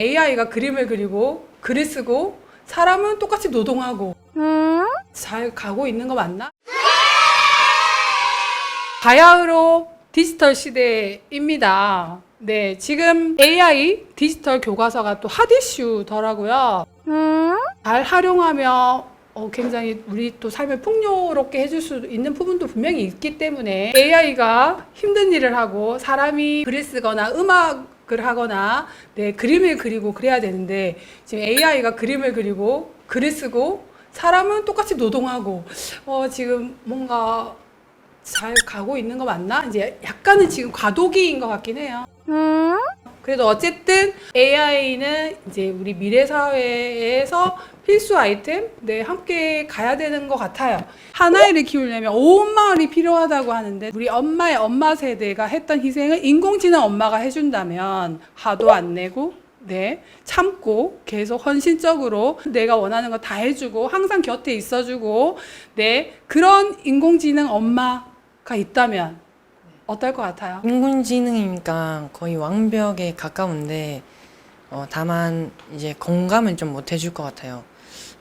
AI가 그림을 그리고 글을 쓰고 사람은 똑같이 노동하고 잘 가고 있는 거 맞나? 바야흐로 디지털 시대입니다. 네, 지금 AI 디지털 교과서가 또 핫 이슈더라고요. 잘 활용하며 어, 굉장히 우리 또 삶을 풍요롭게 해줄 수 있는 부분도 분명히 있기 때문에 AI가 힘든 일을 하고 사람이 글을 쓰거나 음악 을 하거나 네, 그림을 그리고 그래야 되는데 지금 AI가 그림을 그리고 글을 쓰고 사람은 똑같이 노동하고 어, 지금 뭔가 잘 가고 있는 거 맞나? 이제 약간은 지금 과도기인 것 같긴 해요. 그래도 어쨌든 AI는 이제 우리 미래 사회에서 필수 아이템, 네, 함께 가야 되는 것 같아요. 하나이를 키우려면 온 마을이 필요하다고 하는데, 우리 엄마의 엄마 세대가 했던 희생을 인공지능 엄마가 해준다면, 화도 안 내고, 네, 참고, 계속 헌신적으로 내가 원하는 거 다 해주고, 항상 곁에 있어주고, 네, 그런 인공지능 엄마가 있다면, 어떨 것 같아요? 인공지능이니까 거의 완벽에 가까운데 어, 다만 이제 공감은 좀못 해줄 것 같아요.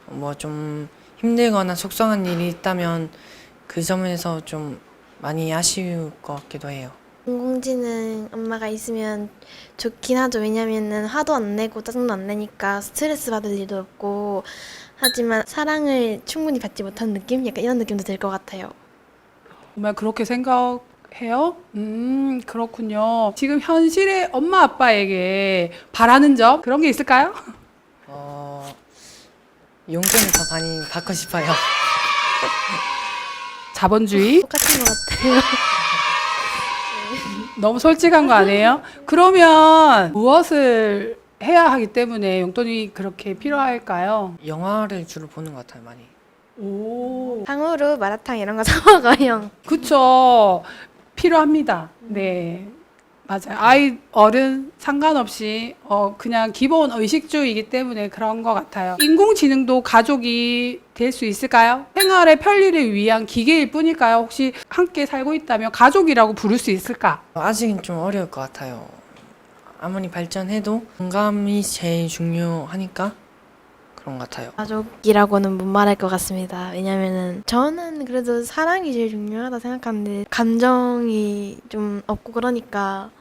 뭐 좀 힘들거나 속상한 일이 있다면 그 점에서 좀 많이 아쉬울 것 같기도 해요. 인공지능 엄마가 있으면 좋긴 하죠. 왜냐면은 화도 안 내고 짜증도 안 내니까 스트레스 받을 일도 없고 하지만 사랑을 충분히 받지 못한 느낌? 약간 이런 느낌도 들 것 같아요. 정말 그렇게 생각 해요? 음, 그렇군요. 지금 현실의 엄마 아빠에게 바라는 점 그런 게 있을까요? 어, 용돈을 더 많이 받고 싶어요. 자본주의 똑같은 것 같아요. 너무 솔직한 거 아니에요? 그러면 무엇을 해야 하기 때문에 용돈이 그렇게 필요할까요? 영화를 주로 보는 것 같아요, 많이. 오, 방으로 마라탕 이런 거 사 먹어요. 그쵸. 필요합니다. 네. 맞아요. 아이, 어른 상관없이 어, 그냥 기본 의식주의이기 때문에 그런 것 같아요. 인공지능도 가족이 될 수 있을까요? 생활의 편리를 위한 기계일 뿐일까요? 혹시 함께 살고 있다면 가족이라고 부를 수 있을까? 아직은 좀 어려울 것 같아요. 아무리 발전해도 공감이 제일 중요하니까 그런 것 같아요. 가족이라고는 못 말할 것 같습니다. 왜냐면은 저는 그래도 사랑이 제일 중요하다 생각하는데 감정이 좀 없고 그러니까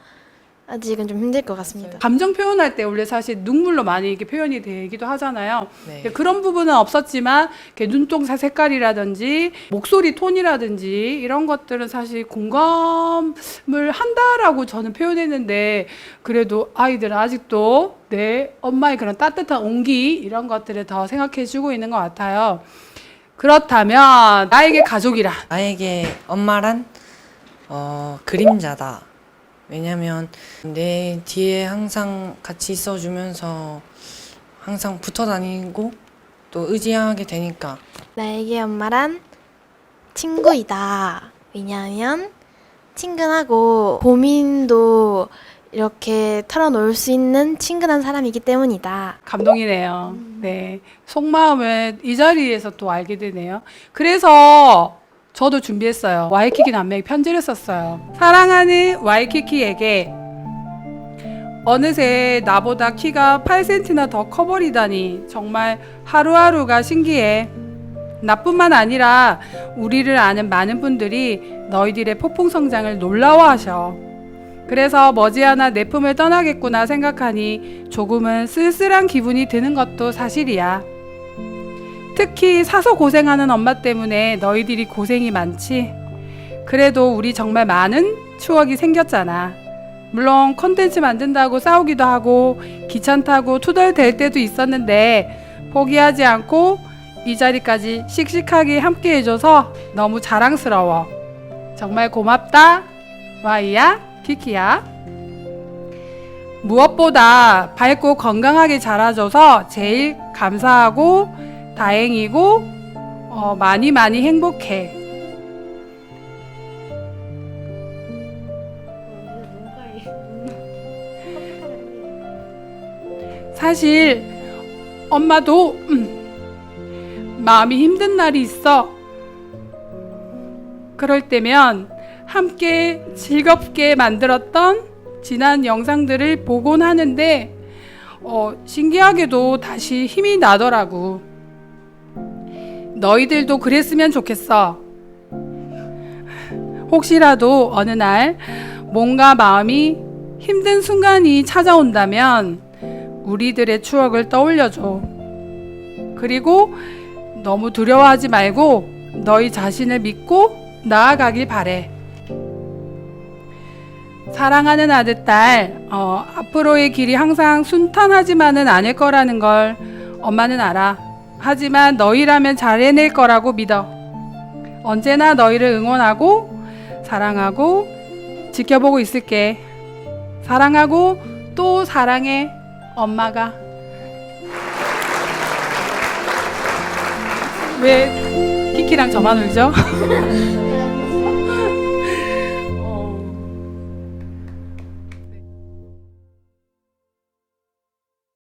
아직은 좀 힘들 것 같습니다. 감정 표현할 때 원래 사실 눈물로 많이 이렇게 표현이 되기도 하잖아요. 네. 근데 그런 부분은 없었지만 이렇게 눈동자 색깔이라든지 목소리 톤이라든지 이런 것들은 사실 공감을 한다라고 저는 표현했는데 그래도 아이들은 아직도 내 엄마의 그런 따뜻한 온기 이런 것들을 더 생각해주고 있는 것 같아요. 그렇다면 나에게 가족이라 나에게 엄마란 어, 그림자다. 왜냐면 내 뒤에 항상 같이 있어주면서 항상 붙어 다니고 또 의지하게 되니까 나에게 엄마란 친구이다. 왜냐하면 친근하고 고민도 이렇게 털어놓을 수 있는 친근한 사람이기 때문이다. 감동이네요. 네. 속마음을 이 자리에서 또 알게 되네요. 그래서 저도 준비했어요. 와이키키 남매에게 편지를 썼어요. 사랑하는 와이키키에게 어느새 나보다 키가 8cm나 더 커버리다니 정말 하루하루가 신기해. 나뿐만 아니라 우리를 아는 많은 분들이 너희들의 폭풍 성장을 놀라워하셔. 그래서 머지않아 내 품을 떠나겠구나 생각하니 조금은 쓸쓸한 기분이 드는 것도 사실이야. 특히 사서 고생하는 엄마 때문에 너희들이 고생이 많지. 그래도 우리 정말 많은 추억이 생겼잖아. 물론 컨텐츠 만든다고 싸우기도 하고 귀찮다고 투덜댈 때도 있었는데 포기하지 않고 이 자리까지 씩씩하게 함께 해줘서 너무 자랑스러워. 정말 고맙다. 와이야, 키키야. 무엇보다 밝고 건강하게 자라줘서 제일 감사하고 다행이고 어, 많이 많이 행복해. 사실 엄마도 음, 마음이 힘든 날이 있어. 그럴 때면 함께 즐겁게 만들었던 지난 영상들을 보곤 하는데 어, 신기하게도 다시 힘이 나더라고. 너희들도 그랬으면 좋겠어. 혹시라도 어느 날 뭔가 마음이 힘든 순간이 찾아온다면 우리들의 추억을 떠올려줘. 그리고 너무 두려워하지 말고 너희 자신을 믿고 나아가길 바래. 사랑하는 아들, 딸, 어, 앞으로의 길이 항상 순탄하지만은 않을 거라는 걸 엄마는 알아. 하지만 너희라면 잘 해낼 거라고 믿어. 언제나 너희를 응원하고 사랑하고 지켜보고 있을게. 사랑하고 또 사랑해, 엄마가. 왜 키키랑 저만 울죠?